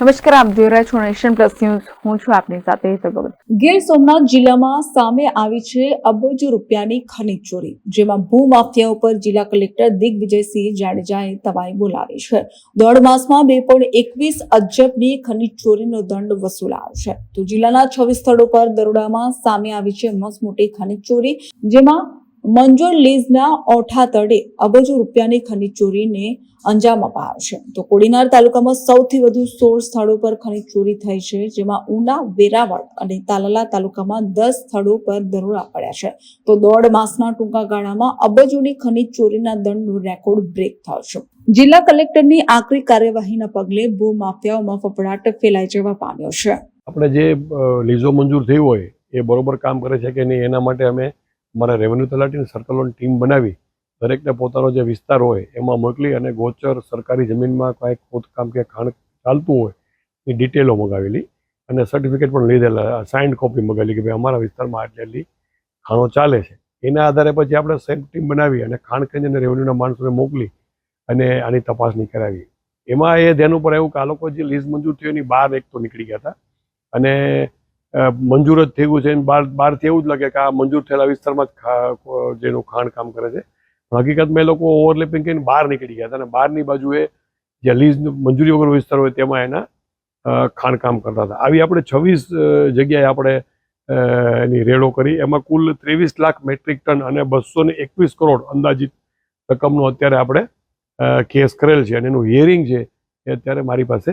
નમસ્કાર, આપ જોઈ રહ્યા છો નેશન પ્લસ ન્યૂઝ. હું છું આપની સાથે ગીર સોમનાથ જિલ્લામાં સામે આવી છે અબજો રૂપિયાની ખનીજ ચોરી, જેમાં ભૂમાફિયા ઉપર જિલ્લા કલેક્ટર દિગ્વિજયસિંહ જાડેજાએ તવાઈ બોલાવી છે. દોઢ માસમાં બે પોઈન્ટ એકવીસ અજબની ખનીજ ચોરીનો દંડ વસૂલાયો છે. તો જિલ્લાના છવ્વીસ સ્થળો પર દરોડામાં સામે આવી છે મસમોટી ખનીજ ચોરી, જેમાં મંજોર લીઝના ઓઠા તળે અબજો રૂપિયાની ખનીજ ચોરીને અંજામ અપાયો છે તો કોડીનાર તાલુકામાં સૌથી વધુ સોળ સ્થળો પર ખનીજ ચોરી થઈ છે, જેમાં ઉના, વેરાવળ અને તાલાલા તાલુકામાં દસ સ્થળો પર દરોડા પડ્યા છે. તો દોઢ માસના ટૂંકા ગાળામાં અબજોની ખનીજ ચોરીના દંડનો રેકોર્ડ બ્રેક થયો છે. જિલ્લા કલેક્ટરની આકરી કાર્યવાહીના પગલે ભૂમાફિયાઓમાં ફફડાટ ફેલાઈ જવા પામ્યો છે. આપણે જે લીઝો મંજૂર થઈ હોય એ બરોબર કામ કરે છે કે નહીં એના માટે અમે અમારા રેવન્યુ તલાટીની સર્કલોની ટીમ બનાવી, દરેકને પોતાનો જે વિસ્તાર હોય એમાં મોકલી અને ગોચર સરકારી જમીનમાં કાંઈ ખોદકામ કે ખાણ ચાલતું હોય, એ ડિટેલો મગાવેલી. અને સર્ટિફિકેટ પણ લીધેલા સાઇન્ડ કોપી મગાવેલી કે ભાઈ અમારા વિસ્તારમાં આટલી આટલી ખાણો ચાલે છે. એના આધારે પછી આપણે સેફ ટીમ બનાવી અને ખાણ ખંજ અને રેવન્યુના માણસોને મોકલી અને આની તપાસણી કરાવી. એમાં એ ધ્યાન ઉપર આવ્યું કે આ લોકો જે લીઝ મંજૂર થયો એની બહાર એક તો નીકળી ગયા હતા. અને મંજૂર જ થયું છે બહાર બહારથી એવું જ લાગે કે આ મંજૂર થયેલા વિસ્તારમાં જ જેનું ખાણ કામ કરે છે. પણ હકીકતમાં એ લોકો ઓવરલેપિંગ કરીને બહાર નીકળી ગયા હતા અને બહારની બાજુએ જે લીઝ મંજૂરી વગર વિસ્તાર હોય તેમાં એના ખાણકામ કરતા હતા. આવી આપણે છવ્વીસ જગ્યાએ આપણે એની રેડો કરી. એમાં કુલ ત્રેવીસ લાખ મેટ્રિક ટન અને બસો ને એકવીસ કરોડ અંદાજિત રકમનો અત્યારે આપણે કેસ કરેલ છે અને એનું હિયરિંગ છે એ અત્યારે મારી પાસે